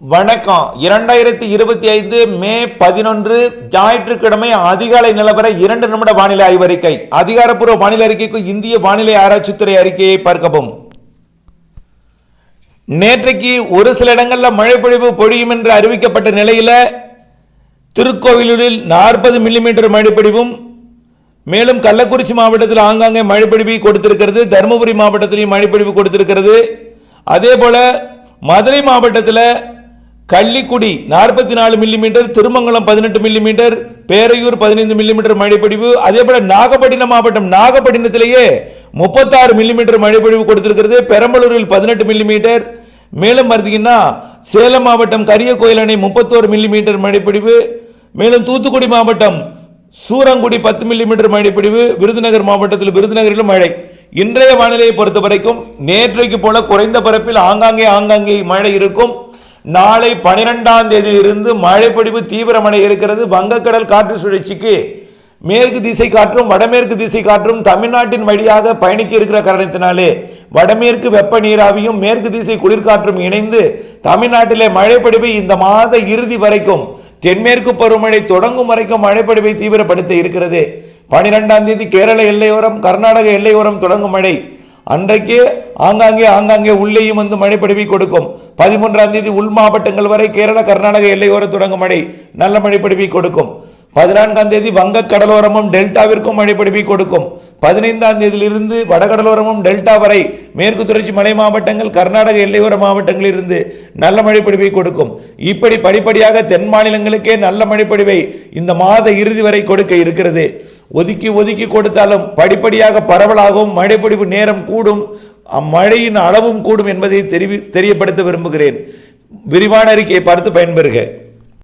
வணக்கம். இரண்டாயிரத்தி இருபத்தி ஐந்து மே பதினொன்று ஞாயிற்றுக்கிழமை அதிகாலை நிலவர இரண்டு நிமிட வானிலை ஆய்வறிக்கை. அதிகாரப்பூர்வ வானிலை அறிக்கைக்கு இந்திய வானிலை ஆராய்ச்சித்துறை அறிக்கையை பார்க்கவும். நேற்றைக்கு ஒரு சில இடங்களில் மழை பொழிவு பொழியும் என்று அறிவிக்கப்பட்ட நிலையில் திருக்கோவிலூரில் நாற்பது மில்லிமீட்டர் மழைப்பொழிவும் மேலும் கள்ளக்குறிச்சி மாவட்டத்தில் ஆங்காங்கே மழைப்பொழிவு கொடுத்திருக்கிறது. தருமபுரி மாவட்டத்திலையும் மழைப்பொழிவு கொடுத்திருக்கிறது. அதே போல மதுரை மாவட்டத்தில் கள்ளிக்குடி நாற்பத்தி நாலு மில்லிமீட்டர் திருமங்கலம் பதினெட்டு மில்லிமீட்டர் பேரையூர் பதினைந்து மில்லிமீட்டர் மழைப்பொழிவு அதே போல நாகப்பட்டினம் மாவட்டம் நாகப்பட்டினத்திலேயே முப்பத்தாறு மில்லிமீட்டர் மழைப்பொழிவு கொடுத்திருக்கிறது. பெரம்பலூரில் பதினெட்டு மில்லிமீட்டர் மேலும் பார்த்தீங்கன்னா சேலம் மாவட்டம் கரியக்கோயில் அணை முப்பத்தோரு மில்லிமீட்டர் மழைப்பொழிவு மேலும் தூத்துக்குடி மாவட்டம் சூரங்குடி பத்து மில்லிமீட்டர் மழைப்பொழிவு விருதுநகர் மாவட்டத்தில் விருதுநகரிலும் மழை. இன்றைய வானிலையை பொறுத்த வரைக்கும் நேற்றைக்கு போல குறைந்த பரப்பில் ஆங்காங்கே ஆங்காங்கே மழை இருக்கும். நாளை பனிரெண்டாம் தேதியிலிருந்து மழைப்பொழிவு தீவிரமடைய இருக்கிறது. வங்கக்கடல் காற்று சுழற்சிக்கு மேற்கு திசை காற்றும் வடமேற்கு திசை காற்றும் தமிழ்நாட்டின் வழியாக பயணிக்க இருக்கிற காரணத்தினாலே வடமேற்கு வெப்ப நீராவியும் மேற்கு திசை குளிர்காற்றும் இணைந்து தமிழ்நாட்டிலே மழைப்பொழிவை இந்த மாத இறுதி வரைக்கும் தென்மேற்கு பருவமழை தொடங்கும் வரைக்கும் மழைப்படிவை தீவிரப்படுத்த இருக்கிறது. பனிரெண்டாம் தேதி கேரள எல்லையோரம் கர்நாடக எல்லையோரம் தொடங்கும் மழை அன்றைக்கு ஆங்காங்கே ஆங்காங்கே உள்ளேயும் வந்து மழை பிடிவி கொடுக்கும். பதிமூன்றாம் தேதி உள் மாவட்டங்கள் வரை கேரள கர்நாடக எல்லையோர தொடங்கும் மழை நல்ல மழை பிடிவி கொடுக்கும். பதினான்காம் தேதி வங்க கடலோரமும் டெல்டாவிற்கும் மழை பொழிவை கொடுக்கும். பதினைந்தாம் தேதியிலிருந்து வடகடலோரமும் டெல்டா வரை மேற்கு தொடர்ச்சி மலை மாவட்டங்கள் கர்நாடக எல்லையோர மாவட்டங்களிலிருந்து நல்ல மழை பொழிவை கொடுக்கும். இப்படி படிப்படியாக தென் மாநிலங்களுக்கே நல்ல மழை பொழிவை இந்த மாத இறுதி வரை கொடுக்க இருக்கிறது. ஒதுக்கி ஒதுக்கி கொடுத்தாலும் படிப்படியாக பரவலாகவும் மழைப்பொழிவு நேரம் கூடும் அம்மழையின் அளவும் கூடும் என்பதை தெரிவி தெரியப்படுத்த விரும்புகிறேன். விரிவான அறிக்கையை பார்த்து பயன்பெறுக.